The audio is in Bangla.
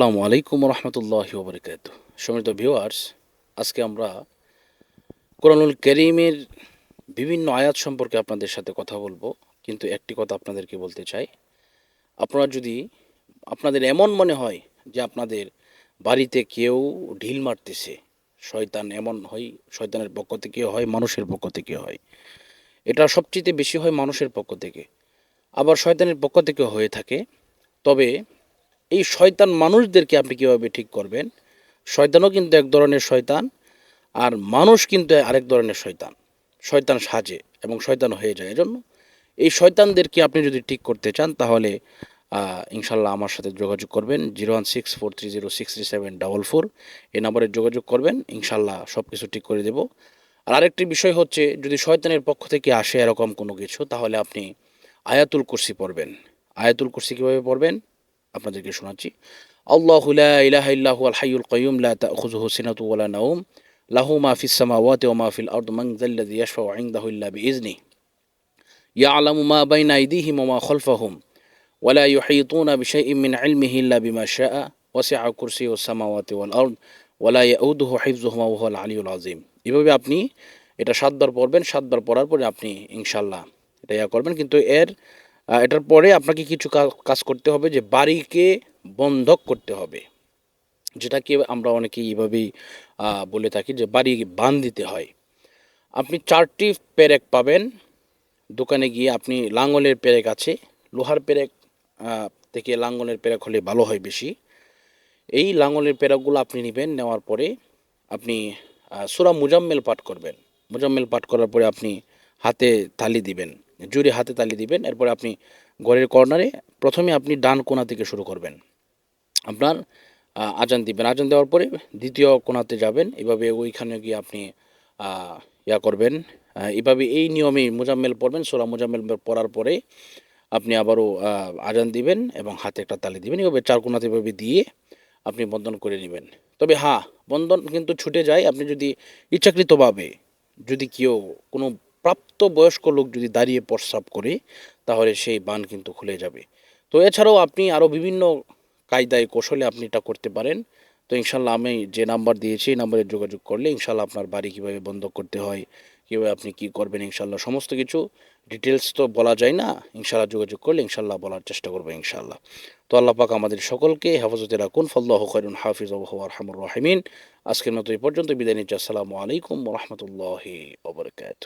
আসসালামু আলাইকুম রহমতুল্লাহ ওবরকাত সম্মানিত ভিউয়ার্স, আজকে আমরা কোরআনুল করিমের বিভিন্ন আয়াত সম্পর্কে আপনাদের সাথে কথা বলব। কিন্তু একটি কথা আপনাদেরকে বলতে চাই, আপনারা যদি, আপনাদের এমন মনে হয় যে আপনাদের বাড়িতে কেউ ঢিল মারতেছে, শয়তান এমন হয়, শয়তানের পক্ষ থেকে হয়, মানুষের পক্ষ থেকে হয়, এটা সবচেয়ে বেশি হয় মানুষের পক্ষ থেকে, আবার শয়তানের পক্ষ থেকে হয়ে থাকে, তবে এই শয়তান মানুষদেরকে আপনি কীভাবে ঠিক করবেন? শয়তানও কিন্তু এক ধরনের শয়তান, আর মানুষ কিন্তু আরেক ধরনের শয়তান। শয়তান সাজে এবং শয়তান হয়ে যায়, এজন্য এই শয়তানদেরকে আপনি যদি ঠিক করতে চান, তাহলে ইনশাল্লাহ আমার সাথে যোগাযোগ করবেন, zero one six four three zero six three seven double four. এই নাম্বারে যোগাযোগ করবেন ইনশাল্লাহ সব কিছু ঠিক করে দেব। আর আরেকটি বিষয় হচ্ছে, যদি শয়তানের পক্ষ থেকে আসে এরকম কোনো কিছু, তাহলে আপনি আয়াতুল কুরসি পড়বেন। আয়াতুল কুরসি কীভাবে পড়বেন? আপনাদেরকে শোনাচ্ছি আল্লাহ লা ইলাহা ইল্লাহু আল হাইয়ুল কাইয়ুম লা তাখুযুহু সিনাতু ওয়ালা নাওম লাহু মা ফিস সামাওয়াতি ওয়া মা ফিল আরদি মান যাল্লাযী ইয়াশফাউ ইনদাহু ইল্লা বিইজনি ইয়ালামু মা বাইনা আইদিহিম ওয়া মা খালফাহুম ولا يحيطون بشيء من علمه إلا بما شاء وسع كرسيه السماوات والأرض ولا يؤوده حفظهما وهو العلي العظيم এভাবে আপনি এটা সাতবার পড়বেন সাতবার পড়ার পরে আপনি ইনশাল্লাহ এটা ইয়া করবেন কিন্তু এর আহ, এটার পরে আপনাকে কিছু কাজ করতে হবে যে বাড়িকে বন্ধক করতে হবে। যেটাকে আমরা অনেকেই এইভাবেই বলে থাকি যে বাড়ি বান দিতে হয়। আপনি চারটি পেরেক পাবেন। দোকানে গিয়ে আপনি লাঙ্গলের পেরেক আছে, লোহার পেরেক থেকে লাঙ্গলের পেরেক হলে ভালো হয় বেশি। এই লাঙ্গলের পেরেকগুলো আপনি নেবেন, নেওয়ার পরে আপনি সূরা মুজাম্মেল পাঠ করবেন। মুজাম্মেল পাঠ করার পরে আপনি হাতে থালি দিবেন। জুড়ে হাতে তালি দিবেন, এরপরে আপনি ঘরের কর্নারে প্রথমে আপনি ডান কোণা থেকে শুরু করবেন। আপনার আজান দিবেন। আজান দেওয়ার পরে দ্বিতীয় কোণাতে যাবেন, এভাবে ওইখানে গিয়ে আপনি ইয়া করবেন। এভাবে এই নিয়মে মোজাম্মেল পড়বেন সোলা মোজাম্মেল পড়ার পরে আপনি আবারও আজান দিবেন এবং হাতে একটা তালি দিবেন। এভাবে চার কোণাতে এভাবে দিয়ে আপনি বন্ধন করে নেবেন। তবে হ্যাঁ বন্ধন কিন্তু ছুটে যায়। আপনি যদি ইচ্ছাকৃতভাবে যদি কেউ কোনো প্রাপ্ত বয়স্ক লোক যদি দাঁড়িয়ে প্রস্রাব করে, তাহলে সেই বান কিন্তু খুলে যাবে। তো এছাড়াও আপনি আরও বিভিন্ন কায়দায়, কৌশলে আপনি এটা করতে পারেন। তো ইনশাল্লাহ আমি যে নাম্বার দিয়েছি, এই নাম্বারে যোগাযোগ করলে ইনশাল্লাহ আপনার বাড়ি কীভাবে বন্ধ করতে হয়, কীভাবে আপনি কী করবেন, ইনশাল্লাহ সমস্ত কিছু ডিটেলস তো বলা যায় না। ইনশাল্লাহ যোগাযোগ করলে ইনশাল্লাহ বলার চেষ্টা করব ইনশাল্লাহ। তো আল্লাহ পাক আমাদের সকলকে হেফাজতে রাখুন। ফল্লাহ খৈরুন হাফিজ রহমুর রাহিমিন। আজকের মতো এই পর্যন্ত বিদায় নিচ্ছি। আসসালামু আলাইকুম রহমতুল্লাহি ওবরকাত